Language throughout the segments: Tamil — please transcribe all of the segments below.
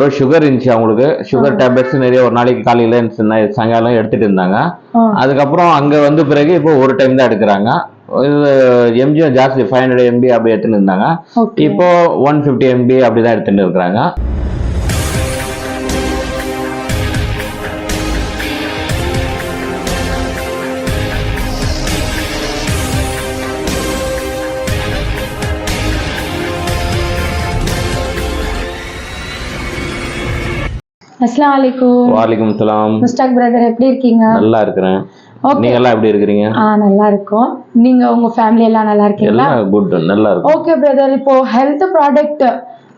ஒரு சுகர் இருந்துச்சு அவங்களுக்கு. சுகர் டேப்லெட்ஸ் நிறைய ஒரு நாளைக்கு காலையில சாயங்காலம் எடுத்துட்டு இருந்தாங்க. அதுக்கப்புறம் அங்க வந்து பிறகு இப்போ ஒரு டைம் தான் எடுக்கிறாங்க. எம்ஜிஆர் ஜாஸ்தி ஃபைவ் ஹண்ட்ரட் எம்பி அப்படி எடுத்துட்டு இருந்தாங்க. இப்போ ஒன் ஃபிஃப்டி எம்பி அப்படி தான் எடுத்துட்டு இருக்கிறாங்க. அஸ்லாம் வலைக்கும் வாலிக்கும் சலாம். முஸ்டாக் பிரதர் எப்படி இருக்கீங்க? நல்லா இருக்கிறேன். நீங்க எல்லாம் எப்படி இருக்கிறீங்க? ஆ நல்லா இருக்கோம். நீங்க உங்க ஃபேமிலி எல்லாம் நல்லா இருக்கீங்களா? குட் நல்லா இருக்கும். ஓகே பிரதர் இப்போ ஹெல்த் ப்ராடக்ட்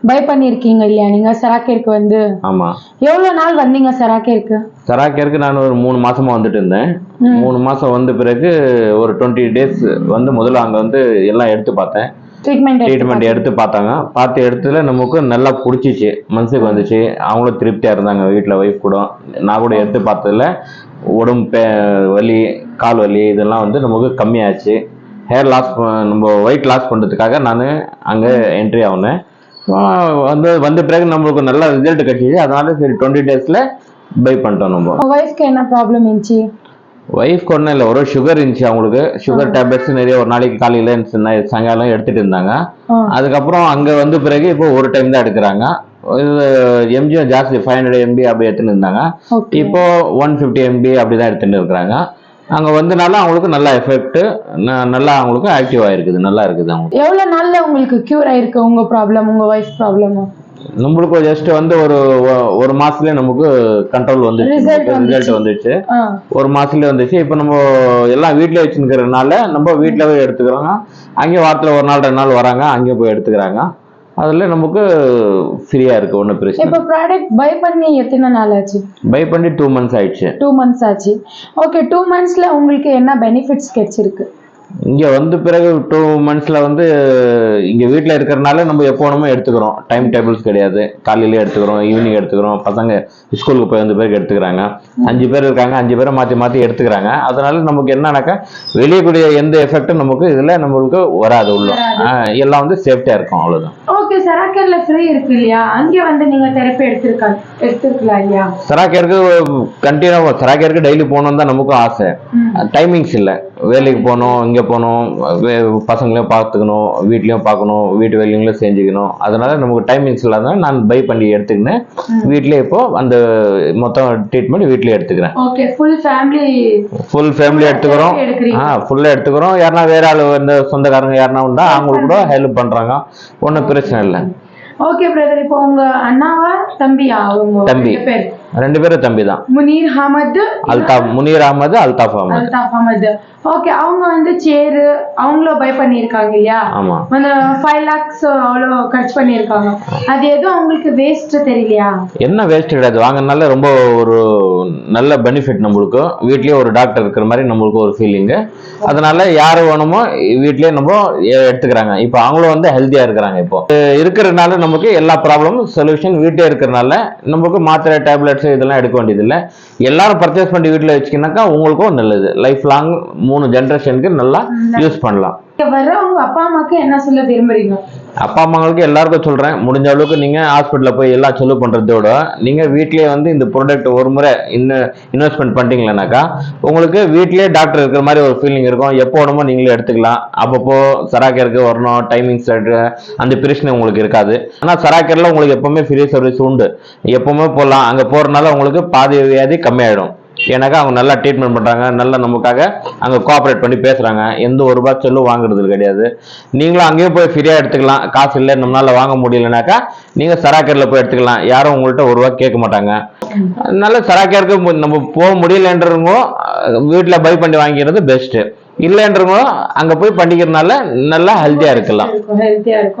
பை பண்ணிருக்கீங்க இல்லையா? நீங்க சராக்கேருக்கு வந்து. ஆமா. எவ்வளவு நாள் வந்தீங்க சராக்கேருக்கு சராக்கருக்கு நான் ஒரு மூணு மாசமா வந்துட்டு இருந்தேன். மூணு மாசம் வந்த பிறகு ஒரு டுவெண்ட்டி டேஸ் வந்து முதல்ல அங்க வந்து எல்லாம் எடுத்து பார்த்தேன். ட்ரீட்மெண்ட் ட்ரீட்மெண்ட் எடுத்து பார்த்தாங்க. பார்த்த இடத்துல நமக்கு நல்லா பிடிச்சிச்சு. மனசுக்கு வந்துச்சு. அவங்களும் திருப்தியாக இருந்தாங்க. வீட்டில் ஒய்ஃப் கூட. நான் கூட எடுத்து பார்த்ததுல உடம்பு வலி கால் வலி இதெல்லாம் வந்து நமக்கு கம்மியாச்சு. ஹேர் லாஸ் நம்ம வெயிட் லாஸ் பண்ணுறதுக்காக நான் அங்கே என்ட்ரி ஆகினேன் வந்து வந்த பிறகு நம்மளுக்கு நல்ல ரிசல்ட் கிடைச்சிச்சு. அதனால சரி டுவெண்ட்டி டேஸில் பை பண்ணிட்டோம் நம்ம. ஒய்ஃப்க்கு என்ன ப்ராப்ளம் இருந்துச்சு? ஒய்ஃப்க்கு ஒன்றும் இல்லை. ஒரு சுகர் இருந்துச்சு அவங்களுக்கு. சுகர் டேப்லெட்ஸ் நிறைய ஒரு நாளைக்கு காலையில் சாயங்காலம் எடுத்துட்டு இருந்தாங்க. அதுக்கப்புறம் அங்க வந்து பிறகு இப்போ ஒரு டைம் தான் எடுக்கிறாங்க. எம்ஜிஆர் ஜாஸ்தி. ஃபைவ் ஹண்ட்ரட் எம்பி அப்படி எடுத்துட்டு இருந்தாங்க. இப்போ ஒன் ஃபிஃப்டி எம்பி அப்படி தான் எடுத்துட்டு இருக்கிறாங்க. அங்க வந்தனால அவங்களுக்கு நல்ல எஃபெக்ட் நல்லா அவங்களுக்கு ஆக்டிவ் ஆயிருக்குது நல்லா இருக்குது அவங்க எவ்வளவு நாள்ல உங்களுக்கு கியூர் ஆயிருக்கு? உங்க ப்ராப்ளம் உங்க ஒய்ஃப் ப்ராப்ளம் நம்மளுக்கு ஜஸ்ட் வந்து ஒரு ஒரு மாசத்துலயே நமக்கு கண்ட்ரோல் வந்துச்சு. ரிசல்ட் வந்துச்சு. ஒரு மாசத்துலயே வந்துச்சு. இப்போ நம்ம எல்லாம் வீட்டில் வச்சுருக்கிறதுனால நம்ம வீட்டில் போய் எடுத்துக்கிறோங்க. அங்கே வாரத்தில் ஒரு நாள் ரெண்டு நாள் வராங்க. அங்கே போய் எடுத்துக்கிறாங்க. அதில் நமக்கு ஃப்ரீயாக இருக்குது ஒன்றும் பிரச்சனை இப்போ ப்ராடக்ட் பை பண்ணி எத்தனை நாள் ஆச்சு? பை பண்ணி டூ மந்த்ஸ் ஆயிடுச்சு. டூ மந்த்ஸ் ஆச்சு. ஓகே டூ மந்த்ஸ்ல உங்களுக்கு என்ன பெனிஃபிட்ஸ் கிடைச்சிருக்கு? இங்கே வந்து பிறகு டூ மந்த்ஸில் வந்து இங்கே வீட்டில் இருக்கிறனால நம்ம எப்போ வேணுமோ எடுத்துக்கிறோம். டைம் டேபிள்ஸ் கிடையாது. காலையிலே எடுத்துக்கிறோம் ஈவினிங் எடுத்துக்கிறோம். பசங்க ஸ்கூலுக்கு போய் வந்து பேருக்கு எடுத்துக்கிறாங்க. அஞ்சு பேர் இருக்காங்க அஞ்சு பேரை மாற்றி மாற்றி எடுத்துக்கிறாங்க. அதனால நமக்கு என்னன்னாக்கா வெளியே கூடிய எந்த எஃபெக்டும் நமக்கு இதில் நம்மளுக்கு வராது உள்ள. எல்லாம் வந்து சேஃப்டியாக இருக்கும் அவ்வளோதான் ஓகே சராக்கர்ல ஃப்ரீ இருக்கு இல்லையா? அங்கே வந்து நீங்க தெரப்பி எடுத்திருக்கா எடுத்திருக்கலாம் இல்லையா? சராக்கருக்கு கண்டினியூ சராக்கருக்கு டெய்லி போகணுன்னு தான் நமக்கும் ஆசை. டைமிங்ஸ் இல்லை. வேலைக்கு போகணும் இங்கே போகணும் பசங்களையும் பார்த்துக்கணும் வீட்லேயும் பார்க்கணும் வீட்டு வேலைங்களும் செஞ்சுக்கணும். அதனால நமக்கு டைமிங்ஸ் இல்லாத நான் பை பண்ணி எடுத்துக்கினேன். வீட்லயே இப்போ அந்த மொத்தம் ட்ரீட்மெண்ட் வீட்லயே எடுத்துக்கிறேன். ஓகே ஃபுல் ஃபேமிலி எடுத்துக்கிறோம். ஆ ஃபுல்லாக எடுத்துக்கிறோம். யாருனா வேற ஆள் இந்த சொந்தக்காரங்க யாருனா உண்டா அவங்களுக்கு கூட ஹெல்ப் பண்ணுறாங்க ஒன்றும் பிரச்சனை இல்லை. ஓகே பிரதர் இப்போ உங்க அண்ணாவா தம்பியா? தம்பி. பேர். ரெண்டு பேரும் தம்பி தான். முனீர் அஹமது அல்தாஃப் முனீர் அகமது அல்தாஃப் அகமது அல்தாஃப் அஹமது. ஓகே அவங்க வந்து சேரு அவங்களும் பை பண்ணியிருக்காங்க இல்லையா? ஆமாம் அந்த ஃபைவ் லேக்ஸ் அவ்வளோ கட் பண்ணியிருக்காங்க. அது எதுவும் அவங்களுக்கு வேஸ்ட் தெரியலையா? என்ன வேஸ்ட் கிடையாது. வாங்கினால ரொம்ப ஒரு நல்ல பெனிஃபிட் நம்மளுக்கு. வீட்லயே ஒரு டாக்டர் இருக்கிற மாதிரி நம்மளுக்கு ஒரு ஃபீலிங்கு அதனால யார் வேணுமோ வீட்லயே நம்ம எடுத்துக்கிறாங்க. இப்போ அவங்களும் வந்து ஹெல்த்தியா இருக்கிறாங்க இப்போ. இருக்கிறதுனால நமக்கு எல்லா ப்ராப்ளமும் சொல்யூஷன் வீட்டே இருக்கிறனால நமக்கு மாத்திரை டேப்லெட்ஸ் இதெல்லாம் எடுக்க வேண்டியதில்லை. எல்லாரும் பர்ச்சேஸ் பண்ணி வீட்டில் வச்சுக்கினாக்கா உங்களுக்கும் நல்லது. லைஃப் லாங் மூணு ஜென்ரேஷனுக்கு நல்லா யூஸ் பண்ணலாம். வர்ற உங்க அப்பா அம்மாக்கு என்ன சொல்ல விரும்புறீங்க? அப்பா அம்மாங்களுக்கு எல்லாருக்கும் சொல்கிறேன் முடிஞ்ச அளவுக்கு நீங்கள் ஹாஸ்பிட்டலில் போய் எல்லாம் செலவு பண்ணுறதோட நீங்கள் வீட்டிலேயே வந்து இந்த ப்ராடக்ட் ஒரு முறை இன்னும் இன்வெஸ்ட்மெண்ட் பண்ணிட்டீங்கன்னாக்கா உங்களுக்கு வீட்டிலேயே டாக்டர் இருக்கிற மாதிரி ஒரு ஃபீலிங் இருக்கும். எப்போ வேணுமோ நீங்களே எடுத்துக்கலாம். அப்பப்போ சராக்கருக்கு வரணும் டைமிங் அந்த பிரச்சனை உங்களுக்கு இருக்காது. ஆனால் சராக்கர்ல உங்களுக்கு எப்போவுமே ஃப்ரீ சர்வீஸ் உண்டு. எப்போவுமே போகலாம் அங்கே போறதுனால உங்களுக்கு பாதி வியாதி கம்மியாயிடும். ஏன்னாக்கா அவங்க நல்லா ட்ரீட்மெண்ட் பண்ணுறாங்க நல்லா நமக்காக அங்கே கோஆப்ரேட் பண்ணி பேசுகிறாங்க எந்த ஒரு ரூபாய் செல்லும் வாங்குறது கிடையாது. நீங்களும் அங்கேயும் போய் ஃப்ரீயாக எடுத்துக்கலாம். காசு இல்லை நம்மளால் வாங்க முடியலனாக்கா நீங்கள் சராக்கரில் போய் எடுத்துக்கலாம். யாரும் உங்கள்கிட்ட ஒரு ரூபா கேட்க மாட்டாங்க. அதனால சராக்கருக்கு நம்ம போக முடியலன்றவங்க வீட்டில் பை பண்ணி வாங்கிக்கிறது பெஸ்ட்டு இல்லைன்றவங்களும் அங்கே போய் பண்ணிக்கிறதுனால நல்லா ஹெல்த்தியாக இருக்கலாம். இருக்கும்.